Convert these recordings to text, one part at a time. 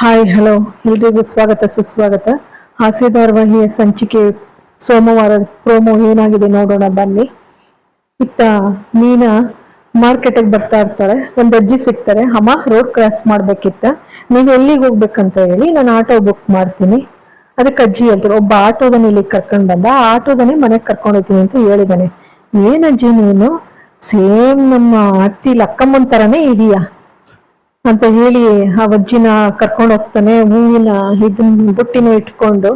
Hi hello ಎಲ್ರಿಗೂ ಸ್ವಾಗತ, ಸುಸ್ವಾಗತ. ಹಾಸ್ಯ ಧಾರಾವಾಹಿಯ ಸಂಚಿಕೆ ಸೋಮವಾರ ಪ್ರೋಮೋ ಏನಾಗಿದೆ ನೋಡೋಣ, ಬನ್ನಿ. ಇತ್ತ ಮೀನಾ ಮಾರ್ಕೆಟಿಗೆ ಬರ್ತಾ ಇರ್ತಾರೆ. ಒಂದು ಅಜ್ಜಿ ಸಿಗ್ತಾರೆ. ಅಮ್ಮ ರೋಡ್ ಕ್ರಾಸ್ ಮಾಡ್ಬೇಕಿತ್ತ. ನೀವು ಎಲ್ಲಿಗೆ ಹೋಗ್ಬೇಕಂತ ಹೇಳಿ ನಾನು ಆಟೋ ಬುಕ್ ಮಾಡ್ತೀನಿ. ಅದಕ್ಕೆ ಅಜ್ಜಿ ಹೇಳ್ತಾರೆ, ಒಬ್ಬ ಆಟೋದನ್ನ ಇಲ್ಲಿ ಕರ್ಕೊಂಡು ಬಂದ. ಆ ಆಟೋದನ್ನೇ ಮನೆಗೆ ಕರ್ಕೊಂಡು ಹೋಗ್ತೀನಿ ಅಂತ ಹೇಳಿದಾನೆ. ಏನ್ ಅಜ್ಜಿ ನೀನು? ಸೇಮ್ ನಮ್ಮ ಅತ್ತಿ ಲಕ್ಕಮ್ಮನ ಥರನೇ ಇದೀಯಾ? ಅಂತ ಹೇಳಿ ಆ ಅಜ್ಜಿನ ಕರ್ಕೊಂಡು ಹೋಗ್ತಾನೆ, ಹೂವಿನ ಇದನ್ನ ಬುಟ್ಟಿನ ಇಟ್ಕೊಂಡು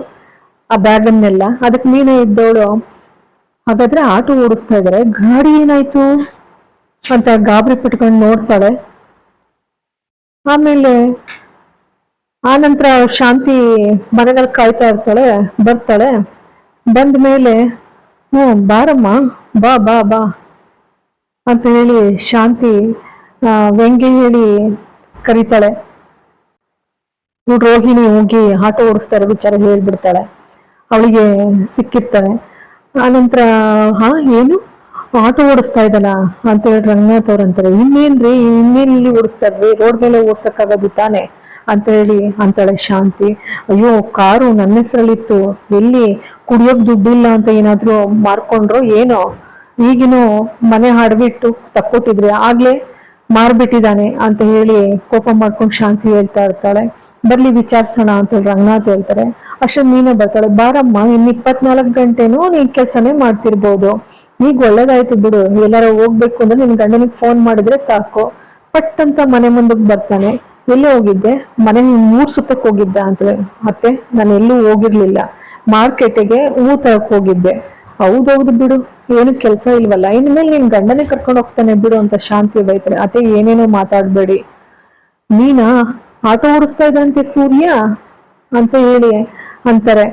ಆ ಬ್ಯಾಗನ್ನೆಲ್ಲ. ಅದಕ್ಕೆ ಮೀನೇ ಇದ್ದವಳು, ಹಾಗಾದ್ರೆ ಆಟೋ ಓಡಿಸ್ತಾ ಇದಾರೆ, ಗಾಡಿ ಏನಾಯ್ತು ಅಂತ ಗಾಬರಿ ಪಟ್ಕೊಂಡು ನೋಡ್ತಾಳೆ. ಆಮೇಲೆ ಆ ನಂತರ ಶಾಂತಿ ಮನೆಗಳ ಕಾಯ್ತಾ ಇರ್ತಾಳೆ, ಬರ್ತಾಳೆ. ಬಂದ ಮೇಲೆ, ಹ್ಞೂ, ಬಾರಮ್ಮ, ಬಾ ಬಾ ಬಾ ಅಂತ ಹೇಳಿ ಶಾಂತಿ ವ್ಯಂಗ್ಯ ಹೇಳಿ ಕರೀತಾಳೆ. ರೋಹಿಣಿ ಹೋಗಿ ಆಟೋ ಓಡಿಸ್ತಾರೆ, ವಿಚಾರ ಹೇಳ್ಬಿಡ್ತಾಳೆ. ಅವಳಿಗೆ ಸಿಕ್ಕಿರ್ತಾಳೆ. ಆನಂತರ, ಹಾ, ಏನು? ಆಟೋ ಓಡಿಸ್ತಾ ಇದ್ದಾನ? ಅಂತ ಹೇಳಿ ರಂಗನಾಥ್ ಅವ್ರು ಅಂತಾರೆ. ಇನ್ನೇನ್ರಿ ಇನ್ನೇನ್ ಇಲ್ಲಿ ಓಡಿಸ್ತಾರ್ರಿ ರೋಡ್ ಮೇಲೆ ಓಡ್ಸಕ್ಕಾಗದು ತಾನೆ? ಅಂತ ಹೇಳಿ ಅಂತಾಳೆ ಶಾಂತಿ. ಅಯ್ಯೋ, ಕಾರು ನನ್ನ ಹೆಸರಲ್ಲಿತ್ತು. ಎಲ್ಲಿ? ಕುಡಿಯೋಕ್ ದುಡ್ಡಿಲ್ಲ ಅಂತ ಏನಾದ್ರು ಮಾರ್ಕೊಂಡ್ರು, ಏನೋ? ಈಗಿನೂ ಮನೆ ಹಾಡ್ಬಿಟ್ಟು ತಕ್ಕೊಟ್ಟಿದ್ರಿ ಆಗ್ಲೇ ಮಾರ್ಬಿಟ್ಟಿದ್ದಾನೆ ಅಂತ ಹೇಳಿ ಕೋಪ ಮಾಡ್ಕೊಂಡು ಶಾಂತಿ ಹೇಳ್ತಾ ಇರ್ತಾಳೆ. ಬರ್ಲಿ ವಿಚಾರಿಸೋಣ ಅಂತ ಹೇಳಿ ರಂಗನಾಥ್ ಹೇಳ್ತಾರೆ. ಅಷ್ಟೊಂದು ನೀನೇ ಬರ್ತಾಳೆ. ಬಾರಮ್ಮ ಇನ್ ಇಪ್ಪತ್ನಾಲ್ಕು ಗಂಟೆನೂ ನೀನ್ ಕೆಲ್ಸನೇ ಮಾಡ್ತಿರ್ಬೋದು. ಈಗ ಒಳ್ಳೇದಾಯ್ತು ಬಿಡು. ಎಲ್ಲಾರ ಹೋಗ್ಬೇಕು ಅಂದ್ರೆ ನಿನ್ ಗಂಡನಿಗೆ ಫೋನ್ ಮಾಡಿದ್ರೆ ಸಾಕು. ಪಟ್ ಅಂತ ಮನೆ ಮುಂದಕ್ಕೆ ಬರ್ತಾನೆ. ಎಲ್ಲಿ ಹೋಗಿದ್ದೆ? ಮನೆ ಮೂರ್ ಸುತ್ತಕ್ಕೆ ಹೋಗಿದ್ದ ಅಂತೇಳಿ ಮತ್ತೆ ನಾನು ಎಲ್ಲೂ ಹೋಗಿರ್ಲಿಲ್ಲ. ಮಾರ್ಕೆಟಿಗೆ ಹೂ ತರಕ್ ಹೋಗಿದ್ದೆ. ಹೌದೌದು ಬಿಡು. ಏನು ಕೆಲಸ ಇಲ್ವಲ್ಲ? ಇನ್ಮೇಲೆ ನಿನ್ ಗಂಡನೇ ಕರ್ಕೊಂಡು ಹೋಗ್ತಾನೆ ಬಿಡು ಅಂತ ಶಾಂತಿ ಬೈತಾನೆ. ಅತ್ತೆ ಏನೇನೋ ಮಾತಾಡ್ಬೇಡಿ. ನೀನಾ? ಆಟೋ ಓಡಿಸ್ತಾ ಇದ್ದಂತೆ ಸೂರ್ಯ? ಅಂತ ಹೇಳಿ ಅಂತಾರೆ.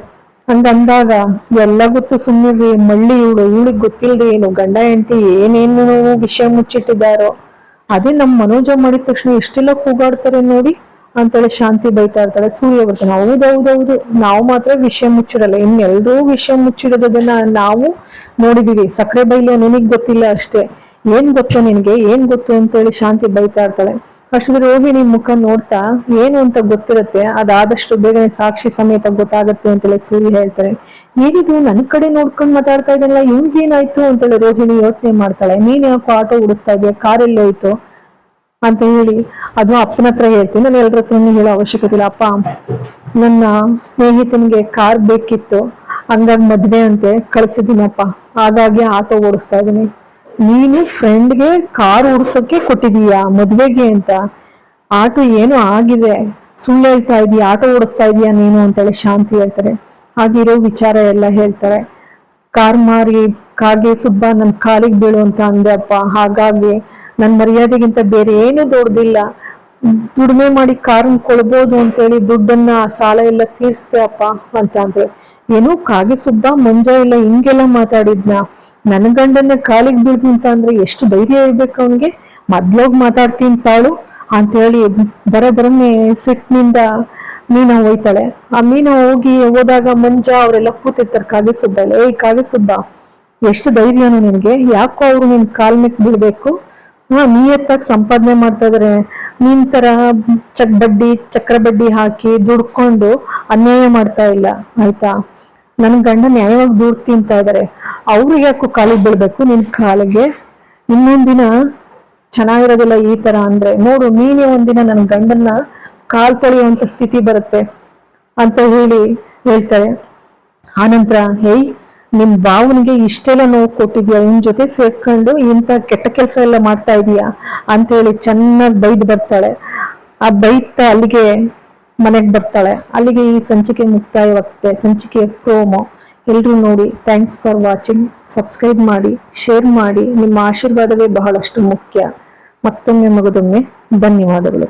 ಹಂಗಂದಾಗ ಎಲ್ಲ ಗೊತ್ತು ಸುಮ್ಮನೆ ಮಳ್ಳಿ ಇವಳು, ಇವಳಿಗೆ ಗೊತ್ತಿಲ್ಲದೆ ಏನು, ಗಂಡ, ಹೆಂಡತಿ ಏನೇನು ವಿಷಯ ಮುಚ್ಚಿಟ್ಟಿದ್ದಾರೋ. ಅದೇ ನಮ್ಮ ಮನೋಜ ಮಾಡಿದ ತಕ್ಷಣ ಎಷ್ಟೆಲ್ಲ ಕೂಗಾಡ್ತಾರೆ ನೋಡಿ. ಅಂತೇಳಿ ಶಾಂತಿ ಬೈತಾ ಇರ್ತಾಳೆ, ಸೂರ್ಯ ಬರ್ತಾನೆ. ಹೌದೌದೌದು ನಾವು ಮಾತ್ರ ವಿಷಯ ಮುಚ್ಚಿಡಲ್ಲ. ಇನ್ನೆಲ್ಲರೂ ವಿಷಯ ಮುಚ್ಚಿಡೋದನ್ನ ನಾವು ನೋಡಿದೀವಿ. ಸಕ್ಕರೆ ಬೈಲು ನಿನಗ್ ಗೊತ್ತಿಲ್ಲ ಅಷ್ಟೇ. ಏನ್ ಗೊತ್ತು ನಿನ್ಗೆ? ಏನ್ ಗೊತ್ತು ಅಂತೇಳಿ ಶಾಂತಿ ಬೈತಾ ಇರ್ತಾಳೆ. ರೋಹಿಣಿ ಮುಖ ನೋಡ್ತಾ ಏನು ಅಂತ ಗೊತ್ತಿರುತ್ತೆ, ಅದಾದಷ್ಟು ಬೇಗನೆ ಸಾಕ್ಷಿ ಸಮೇತ ಗೊತ್ತಾಗುತ್ತೆ ಅಂತೇಳಿ ಸೂರ್ಯ ಹೇಳ್ತಾರೆ ಏನಿದು ನನ್ ಕಡೆ ನೋಡ್ಕೊಂಡ್ ಮಾತಾಡ್ತಾ ಇದ್ದಲ್ಲ. ಇವ್ಗೇನಾಯ್ತು ಅಂತೇಳಿ ರೋಹಿಣಿ ಯೋಚನೆ ಮಾಡ್ತಾಳೆ. ನೀನ್ ಯಾಕೋ ಆಟೋ ಓಡಿಸ್ತಾ ಇದೆಯಾ? ಕಾರ್ ಎಲ್ಲೋಯ್ತು. ಅಂತ ಹೇಳಿ ಅದು ಅಪ್ಪನ ಹತ್ರ ಹೇಳ್ತೀನಿ. ನಾನು ಎಲ್ಲರ ಹತ್ರ ಹೇಳೋ ಅವಶ್ಯಕತೆ ಇಲ್ಲ. ಅಪ್ಪ, ನನ್ನ ಸ್ನೇಹಿತನಿಗೆ ಕಾರ್ ಬೇಕಿತ್ತು. ಹಂಗಾಗಿ ಮದ್ವೆ ಅಂತೆ ಕಳ್ಸಿದ್ದೀನಪ್ಪ ಹಾಗಾಗಿ ಆಟೋ ಓಡಿಸ್ತಾ ಇದ್ದೀನಿ. ನೀನು ಫ್ರೆಂಡ್ಗೆ ಕಾರ್ ಓಡಿಸೋಕೆ ಕೊಟ್ಟಿದೀಯಾ ಮದ್ವೆಗೆ ಅಂತ. ಆಟೋ ಏನು ಆಗಿದೆ. ಸುಳ್ಳು ಹೇಳ್ತಾ ಇದೀಯ? ಆಟೋ ಓಡಿಸ್ತಾ ಇದೀಯಾ ನೀನು ಅಂತೇಳಿ ಶಾಂತಿ ಹೇಳ್ತಾರೆ. ಹಾಗಿರೋ ವಿಚಾರ ಎಲ್ಲ ಹೇಳ್ತಾರೆ. ಕಾರ್ ಮಾರಿ, ಕಾಗೆ ಸುಬ್ಬ ನನ್ ಕಾಲಿಗೆ ಬೀಳು ಅಂತ ಅಂದೆ ಅಪ್ಪ. ಹಾಗಾಗಿ ನನ್ ಮರ್ಯಾದೆಗಿಂತ ಬೇರೆ ಏನು ದೊಡ್ಡದಿಲ್ಲ. ದುಡಿಮೆ ಮಾಡಿ ಕಾರನ್ನ ಕೊಡ್ಬೋದು ಅಂತೇಳಿ ದುಡ್ಡನ್ನ ಸಾಲ ಎಲ್ಲ ತೀರಿಸ್ತೆ ಅಪ್ಪ ಅಂತ ಅಂದ್ರೆ, ಏನು ಕಾಗೆ ಸುಬ್ಬ ಮಂಜ ಇಲ್ಲ, ಹಿಂಗೆಲ್ಲ ಮಾತಾಡಿದ್ನ. ನನ್ನ ಗಂಡನ್ನ ಕಾಲಿಗೆ ಬಿಡ್ದು ಅಂತ ಅಂದ್ರೆ ಎಷ್ಟು ಧೈರ್ಯ ಇರ್ಬೇಕು ಅವನ್ಗೆ? ಮೊದ್ಲೋಗ್ ಮಾತಾಡ್ತೀನಿ ತಾಳು ಅಂತ ಹೇಳಿ ಬರ ಬರನೆ ಸಿಟ್ಟಿನಿಂದ ಮೀನ ಹೋಯ್ತಾಳೆ. ಆ ಮೀನ ಹೋಗಿ ಹೋದಾಗ ಮಂಜ ಅವರೆಲ್ಲ ಕೂತಿರ್ತಾರೆ ಕಾಗೆ ಸುಬ್ಬ ಎಲ್ಲ ಏಯ್ ಕಾಗೆ ಸುಬ್ಬ ಎಷ್ಟು ಧೈರ್ಯನು ನಿನ್ಗೆ. ಯಾಕೋ ಅವ್ರು ನಿನ್ ಕಾಲ್ ಮೇಕ್ ಬೀಳ್ಬೇಕು? ಹಾ ನಿಯತ್ತಾಗಿ ಸಂಪಾದನೆ ಮಾಡ್ತಾ ಇದಾರೆ. ನಿನ್ ತರ ಚಕ್ ಬಡ್ಡಿ, ಚಕ್ರ ಬಡ್ಡಿ ಹಾಕಿ ದುಡ್ಕೊಂಡು ಅನ್ಯಾಯ ಮಾಡ್ತಾ ಇಲ್ಲ, ಆಯ್ತಾ? ನನ್ ಗಂಡ ನ್ಯಾಯವಾಗಿ ದುಡ್ಡು ತಿಂತಾ ಇದಾರೆ. ಅವ್ರಿಗೆ ಯಾಕೋ ಕಾಲಿಗೆ ಬೀಳ್ಬೇಕು? ನಿನ್ ಕಾಲಿಗೆ? ಇನ್ನೊಂದಿನ ಚೆನ್ನಾಗಿರೋದಿಲ್ಲ ಈ ತರ ಅಂದ್ರೆ. ನೋಡು, ನೀನೇ ಒಂದಿನ ನನ್ನ ಗಂಡನ್ನ ಕಾಲ್ ತೊಳೆಯುವಂತ ಸ್ಥಿತಿ ಬರುತ್ತೆ ಅಂತ ಹೇಳಿ ಹೇಳ್ತಾರೆ. ಆನಂತರ, ಹೇಯ್ ನಿಮ್ ಬಾವನಿಗೆ ಇಷ್ಟೆಲ್ಲ ನೋವು ಕೊಟ್ಟಿದ್ಯಾ? ಇನ್ ಜೊತೆ ಸೇರ್ಕೊಂಡು ಇಂಥ ಕೆಟ್ಟ ಕೆಲಸ ಎಲ್ಲ ಮಾಡ್ತಾ ಇದೀಯಾ? ಅಂತ ಹೇಳಿ ಚೆನ್ನಾಗಿ ಬೈದ್ ಬರ್ತಾಳೆ. ಆ ಬೈತಾ ಅಲ್ಲಿಗೆ ಮನೆಗೆ ಬರ್ತಾಳೆ. ಅಲ್ಲಿಗೆ ಈ ಸಂಚಿಕೆ ಮುಕ್ತಾಯವಾಗುತ್ತೆ ಸಂಚಿಕೆ ಪ್ರೋಮೋ. ಎಲ್ಲರೂ ನೋಡಿ ಥ್ಯಾಂಕ್ಸ್ ಫಾರ್ ವಾಚಿಂಗ್ ಸಬ್ಸ್ಕ್ರೈಬ್ ಮಾಡಿ ಶೇರ್ ಮಾಡಿ. ನಿಮ್ಮ ಆಶೀರ್ವಾದವೇ ಬಹಳಷ್ಟು ಮುಖ್ಯ. ಮತ್ತೊಮ್ಮೆ ಮಗದೊಮ್ಮೆ ಧನ್ಯವಾದಗಳು.